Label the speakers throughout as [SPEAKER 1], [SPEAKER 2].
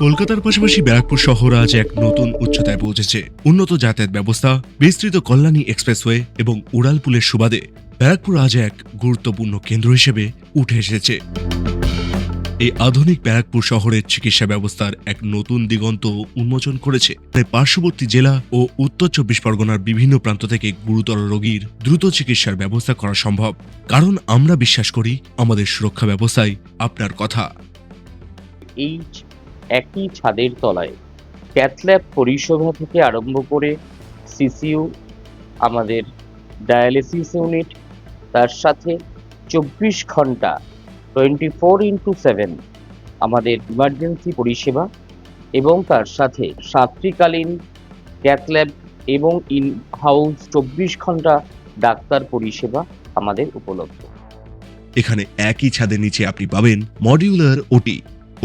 [SPEAKER 1] কলকাতার পাশাপাশি ব্যারাকপুর শহর আজ এক নতুন উচ্চতায় পৌঁছেছে। উন্নত যাতায়াত ব্যবস্থা, বিস্তৃত কল্যাণী এক্সপ্রেসওয়ে এবং উড়ালপুলের সুবাদে ব্যারাকপুর আজ এক গুরুত্বপূর্ণ কেন্দ্র হিসেবে উঠে এসেছে। এই আধুনিক ব্যারাকপুর শহরের চিকিৎসা ব্যবস্থার এক নতুন দিগন্ত উন্মোচন করেছে। তাই পার্শ্ববর্তী জেলা ও উত্তর চব্বিশ পরগনার বিভিন্ন প্রান্ত থেকে গুরুতর রোগীর দ্রুত চিকিৎসার ব্যবস্থা করা সম্ভব। কারণ আমরা বিশ্বাস করি, আমাদের সুরক্ষা ব্যবস্থায় আপনার কথা।
[SPEAKER 2] এই একই ছাদের তলায়। ক্যাথল্যাব পরিষেবা থেকে আরম্ভ করে সিসিইউ আমাদের ডায়ালিসিস ইউনিট, তার সাথে চব্বিশ ঘণ্টা টোয়েন্টি ফোর ইন্টু সেভেন আমাদের ইমার্জেন্সি পরিষেবা এবং তার সাথে সাত্রিকালীন ক্যাথল্যাব এবং ইন হাউস চব্বিশ ঘণ্টা ডাক্তার পরিষেবা আমাদের উপলব্ধ।
[SPEAKER 1] এখানে একই ছাদের নিচে আপনি পাবেন মডিউলার ওটি।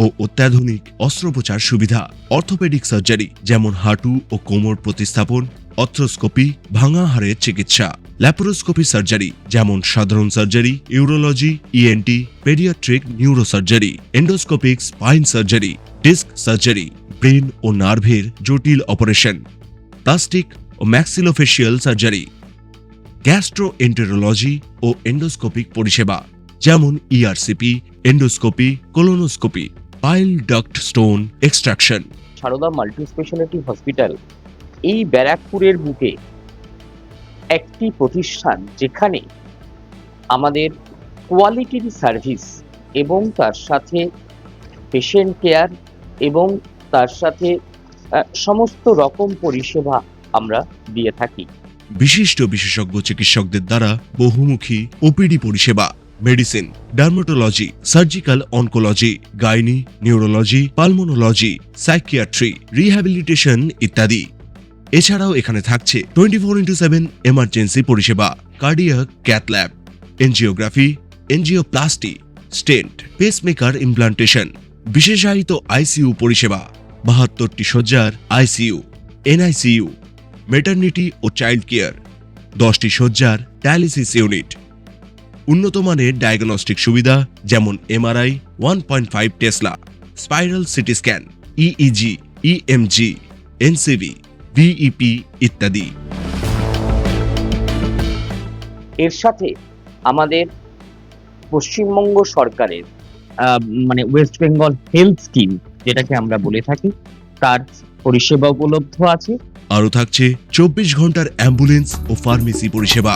[SPEAKER 1] ও অত্যাধুনিক অস্ত্রোপচার সুবিধা, অর্থোপেডিক সার্জারি, যেমন হাঁটু ও কোমর প্রতিস্থাপন অর্থ্রোস্কোপি ভাঙা হাড়ের চিকিৎসা, ল্যাপারোস্কোপি সার্জারি, যেমন সাধারণ surgery, urology ENT paediatric neurosurgery, endoscopic spine surgery, disc surgery, brain ও নার্ভের জটিল অপারেশন, প্লাস্টিক ও ম্যাক্সিলোফেশিয়াল সার্জারি, গ্যাস্ট্রোএন্টেরোলজি ও এন্ডোস্কোপিক পরিষেবা, যেমন E ERCP endoscopy colonoscopy bile duct stone extraction
[SPEAKER 2] Sarada multi speciality hospital এই ব্যারাকপুরের বুকে একটি প্রতিষ্ঠান যেখানে আমাদের কোয়ালিটির সার্ভিস এবং তার সাথে পেশেন্ট কেয়ার এবং তার সাথে সমস্ত রকম পরিষেবা আমরা দিয়ে থাকি।
[SPEAKER 1] বিশিষ্ট বিশেষজ্ঞ চিকিৎসকদের দ্বারা বহুমুখী ওপিডি পরিষেবা। Medicine dermatology surgical oncology gynae neurology pulmonology psychiatry rehabilitation ইত্যাদি। এছাড়াও এখানে থাকছে twenty four into seven emergency পরিষেবা cardiac cath lab angiography angioplasty stent pacemaker implantation বিশেষায়িত আইসিইউ পরিষেবা, বাহাত্তরটি শয্যার আইসিইউ এনআইসিইউ মেটার্নিটি ও চাইল্ড কেয়ার দশটি শয্যার ডায়ালিসিস ইউনিট উন্নত মানের ডায়াগনস্টিক সুবিধা যেমন MRI one point five tesla spiral CT scan EEG EMG NCV VEP ইত্যাদি।
[SPEAKER 2] এর সাথে আমাদের পশ্চিমবঙ্গ সরকারের মানে ওয়েস্ট বেঙ্গল হেলথ স্কিম যেটাকে আমরা বলে থাকি তার পরিষেবা উপলব্ধ আছে।
[SPEAKER 1] আরও থাকছে চব্বিশ ঘণ্টার অ্যাম্বুলেন্স ও ফার্মেসি পরিষেবা।